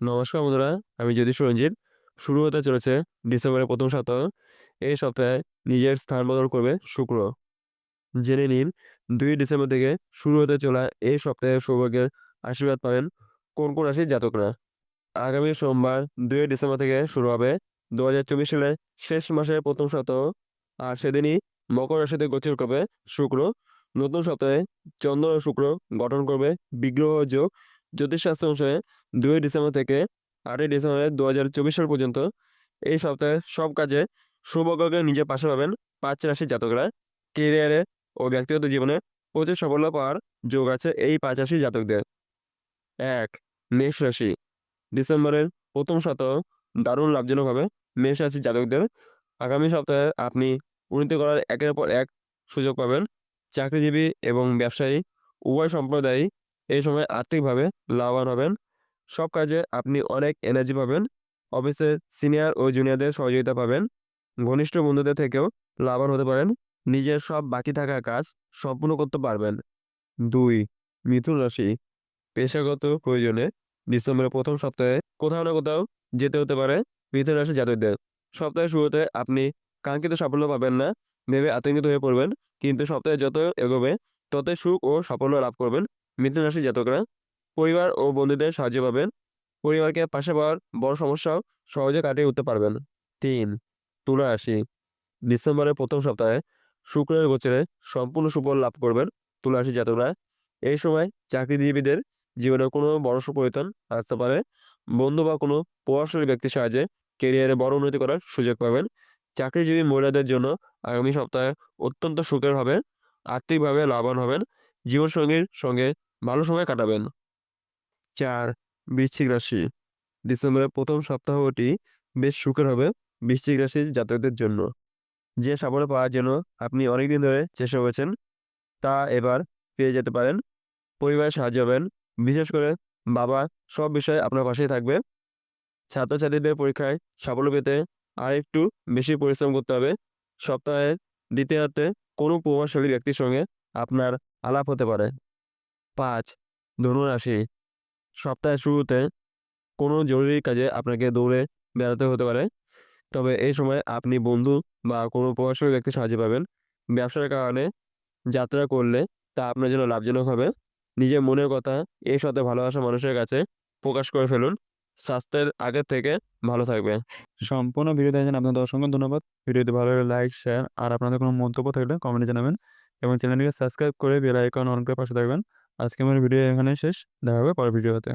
নমস্কার বন্ধুরা, আমি জ্যোতিষ রঞ্জিত। শুরু হতে চলেছে ডিসেম্বরের প্রথম সপ্তাহ। এই সপ্তাহে নিজের স্থান বদল করবে শুক্র। জেনে নিন, দুই ডিসেম্বর থেকে শুরু হতে চলা এই সপ্তাহে সৌভাগ্যের আশীর্বাদ পাবেন কোন কোন রাশির জাতকরা। আগামী সোমবার দুই ডিসেম্বর থেকে শুরু হবে দু হাজার চব্বিশ সালের শেষ মাসের প্রথম সপ্তাহ। আর সেদিনই মকর রাশিতে গোচর করবে শুক্র। নতুন সপ্তাহে চন্দ্র শুক্র গঠন করবে বিগ্রহ যোগ। জ্যোতিষশাস্ত্র অনুসারে দুই ডিসেম্বর থেকে আটই ডিসেম্বর দু হাজার চব্বিশ সাল পর্যন্ত এই সপ্তাহে সব কাজে সৌভাগ্যকে নিজের পাশে পাবেন পাঁচ রাশির জাতকরা। কেরিয়ারে ও ব্যক্তিগত জীবনে প্রচুর সাফল্য পাওয়ার যোগ আছে এই পাঁচ রাশির জাতকদের। এক, মেষ রাশি। ডিসেম্বরের প্রথম সপ্তাহ দারুণ লাভজনক হবে মেষ রাশির জাতকদের। আগামী সপ্তাহে আপনি উন্নতি করার একের পর এক সুযোগ পাবেন। চাকরিজীবী এবং ব্যবসায়ী উভয় সম্প্রদায়ই এই সময় আর্থিকভাবে লাভবান হবেন। সব কাজে আপনি অনেক এনার্জি পাবেন। অফিসে সিনিয়র ও জুনিয়রদের সহযোগিতা পাবেন। ঘনিষ্ঠ বন্ধুদের থেকেও লাভবান হতে পারেন। নিজের সব বাকি থাকা কাজ সম্পূর্ণ করতে পারবেন। দুই, মিথুন রাশি। পেশাগত প্রয়োজনে ডিসেম্বরের প্রথম সপ্তাহে কোথাও না কোথাও যেতে হতে পারে মিথুন রাশি জাতকদের। সপ্তাহের শুরুতে আপনি কাঙ্ক্ষিত সাফল্য পাবেন না, ভেবে আতঙ্কিত হয়ে পড়বেন। কিন্তু সপ্তাহে যত এগোবে, ততই সুখ ও সাফল্য লাভ করবেন। মিথুন রাশি জাতকরা, পরিবার ও বন্ধুদের সাহায্য পাবেন। পরিবারকে পাশে পাওয়ার বড় সমস্যাও সহজে কাটিয়ে উঠতে পারবেন। তিন, তুলা রাশি, ডিসেম্বরের প্রথম সপ্তাহে শুক্রের গোচরে সম্পূর্ণ সুফল লাভ করবেন তুলা রাশি জাতকরা। এই সময় চাকরিজীবীদের জীবনে কোনো বড় সুপরিবর্তন আসতে পারে। বন্ধু বা কোনো প্রভাবশালী ব্যক্তির সাহায্যে কেরিয়ারে বড় উন্নতি করার সুযোগ পাবেন। চাকরিজীবী মহিলাদের জন্য আগামী সপ্তাহে অত্যন্ত সুখের হবে, আর্থিকভাবে লাভবান হবেন, জীবনসঙ্গীর সঙ্গে ভালো সময় কাটাবেন। চার, বৃশ্চিক রাশি। ডিসেম্বরের প্রথম সপ্তাহটি বেশ সুখের হবে বৃশ্চিক রাশির জাতকদের জন্য। যে সাফল্য পাওয়ার জন্য আপনি অনেকদিন ধরে চেষ্টা করেছেন, তা এবার পেয়ে যেতে পারেন। পরিবারের সাহায্য হবেন বিশেষ করে বাবা সব বিষয়ে আপনার পাশেই থাকবে। ছাত্রছাত্রীদের পরীক্ষায় সাফল্য পেতে আর একটু বেশি পরিশ্রম করতে হবে। সপ্তাহের দ্বিতীয়ার্থে কোনো প্রভাবশালী ব্যক্তির সঙ্গে আপনার আলাপ হতে পারে। পাঁচ ধনুরাশি সপ্তাহের শুরুতে কোনো জরুরি কাজে আপনাকে দৌড়ে বেড়াতে হতে পারে। তবে এই সময় আপনি বন্ধু বা কোনো প্রভাবশালী ব্যক্তি সাহায্য পাবেন। ব্যবসার কারণে যাত্রা করলে তা আপনার জন্য লাভজনক হবে। নিজের মনের কথা এই সাথে ভালোবাসা মানুষের কাছে প্রকাশ করে ফেলুন। স্বাস্থ্যের আগের থেকে ভালো থাকবে। সম্পূর্ণ ভিডিও দেখার জন্য আপনাদের অসংখ্য ধন্যবাদ। ভিডিওতে ভালো লাগলে লাইক শেয়ার আর আপনাদের কোনো মন্তব্য থাকলে কমেন্টে জানাবেন। এবং চ্যানেলটিকে সাবস্ক্রাইব করে বেল আইকন অন করে পাশে থাকবেন। আজকে আমার ভিডিও এখানে শেষ দেখা হবে পরের ভিডিওতে